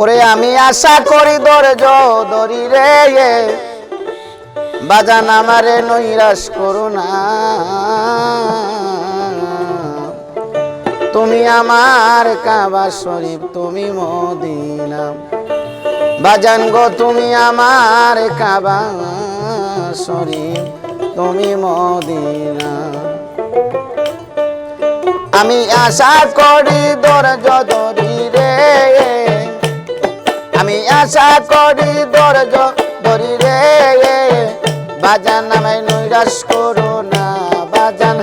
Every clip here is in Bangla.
ওরে আমি আশা করি ধৈর্য, ধরি রে বাজান আমারে নৈরাশ করো না। তুমি আমার কাবা শরীফ, তুমি মদিনা। বাজান গো, তুমি আমার কাবা শরীফ, তুমি মদিনা। আমি আশা করি ধৈর্য, ধরি রে আমি আশা করি দরজ ধরি রে বাজান আমায় নৈরাশ করো না, বাজান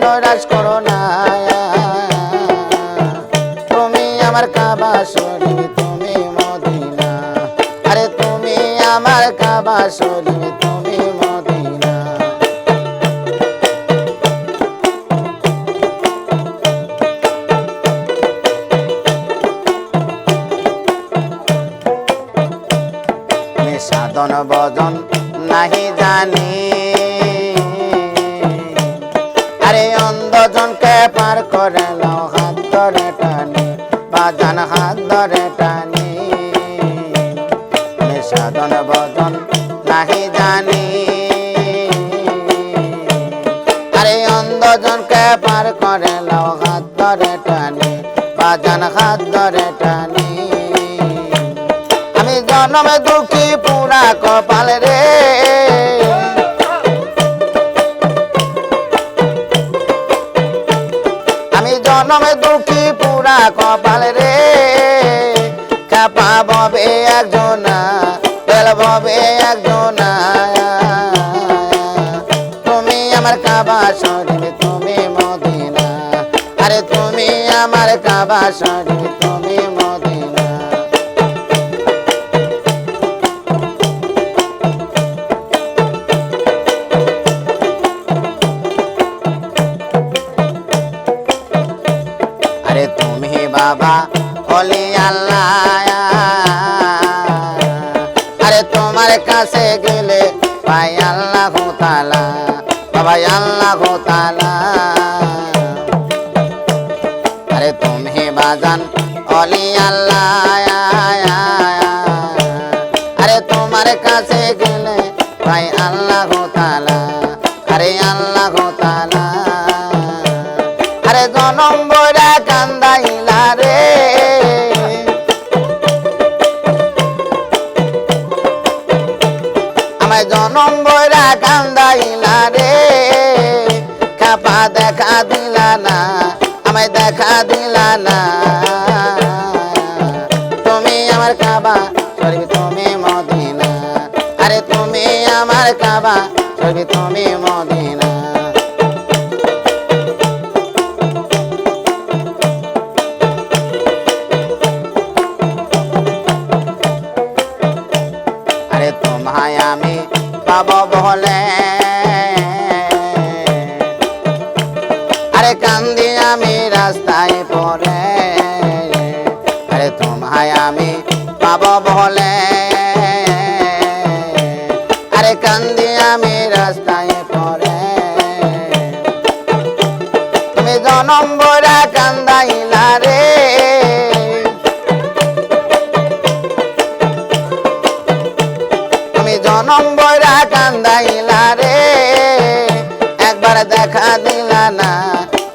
নৈরাশ করো না তুমি আমার কাবা শরীর, তুমি মদিনা। আরে তুমি আমার কাবা শরীর সাধন বজন নাহি জানি। আরে অন্ধজনকে পার করে নাও হাত ধরে টানি, বাজান হাত ধরে টানি। সাধন বজন নাহি জানি। আরে অন্ধজনকে পার করে নাও হাত ধরে টানি, বাজান হাত ধরে টানি। জন্মে দুঃখী পুরা কপাল রে। আমি জন্মে দুঃখী পুরা কপাল রে। কাপা ববে একজনা তেল ববে একজনা। তুমি আমার কাবা শরীর তুমি মদিনা। আরে তুমি আমার কাবা শরীর বাবা অলি আল্লাহ। আরে তোমার কাছে গেলে পাই আল্লাহ তালা বাবা আল্লাহ তালা আরে তুমি বাজান অলি আল্লাহ। আরে তোমার কাছে গেলে পাই আল্লাহ তালা আরে আল্লাহ তালা আরে জনম বইরা কান্দাইলা রে আমায় জনম বইরা কান্দাইলা রে। কাপা দেখা দিলা না, আমায় দেখা দিলা না। তুমি আমার কাবা সরি তুমি মদিনা। আরে তুমি আমার কাবা সরি তুমি মদিনা। বলে। আরে কান্দি আমি রাস্তায় পড়ে। আরে তোমায় আমি পাব বলে। আরে কান্দি আমি রাস্তায় পড়ে। তুমি জনম বরা কান্দাইলা রে। জনম কান্দাইলা রে। একবার দেখা দিলা না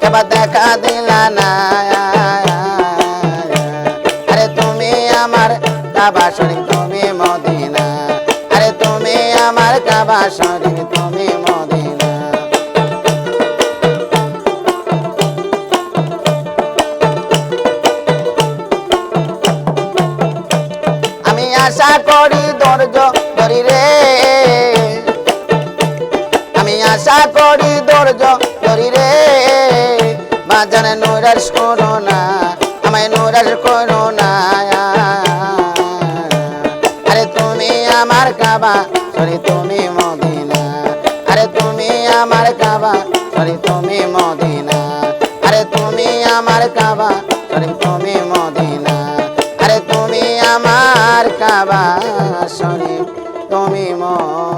এবার দেখা দিলা না। আরে তুমি আমার কাবা শরীর তুমি মদিনা। আরে তুমি আমার কাবা শরীর তুমি মদিনা। আমি আশা করি ধৈর্য আশা করি ধৈর্য ধরি রে। মা জানে নৈরাস করো না, আমায় নৈরাস করো না। আরে তুমি আমার কাবা, সরি তুমি মদিনা। আরে তুমি আমার কাবা, সরি তুমি মদিনা। আরে তুমি আমার কাবা, সরি তুমি মদিনা। আরে তুমি আমার কাবা, সরি তুমি মদিনা।